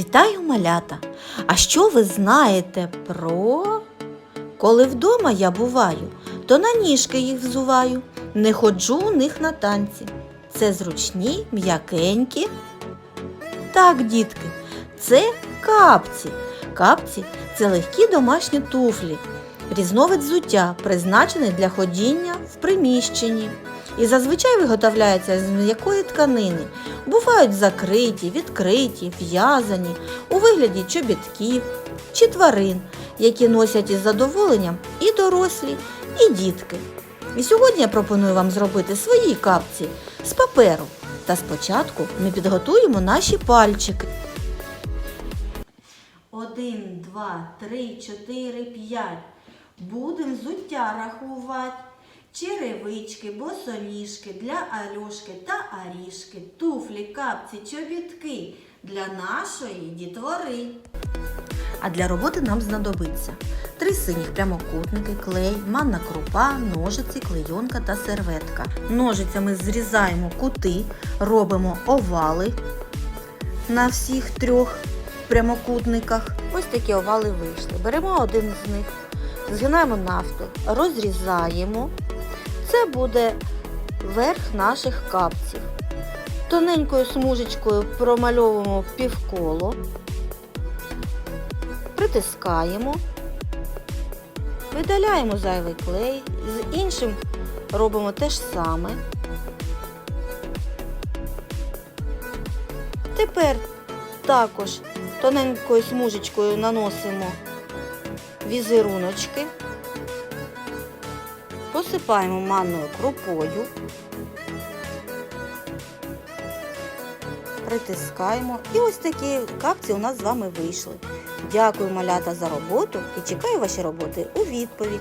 Вітаю малята! А що ви знаєте про? Коли вдома я буваю, то на ніжки їх взуваю, не ходжу у них на танці. Це зручні, м'якенькі. Так, дітки, це капці. Капці це легкі домашні туфлі, різновид взуття, призначений для ходіння в приміщенні. І зазвичай виготовляються з м'якої тканини. Бувають закриті, відкриті, в'язані у вигляді чобітків чи тварин, які носять із задоволенням і дорослі, і дітки. І сьогодні я пропоную вам зробити свої капці з паперу. Та спочатку ми підготуємо наші пальчики. Один, два, три, чотири, п'ять. Будемо взуття рахувати. Черевички, босоніжки для Альошки та Арішки, туфлі, капці, чобітки для нашої дітвори. А для роботи нам знадобиться три синіх прямокутники, клей, манна крупа, ножиці, клейонка та серветка. Ножицями зрізаємо кути, робимо овали на всіх трьох прямокутниках. Ось такі овали вийшли. Беремо один з них, згинаємо навпіл, розрізаємо. Це буде верх наших капців. Тоненькою смужечкою промальовуємо півколо, притискаємо, видаляємо зайвий клей, з іншим робимо те ж саме. Тепер також тоненькою смужечкою наносимо візеруночки. Посипаємо манною крупою, притискаємо. І ось такі капці у нас з вами вийшли. Дякую, малята, за роботу і чекаю ваші роботи у відповідь.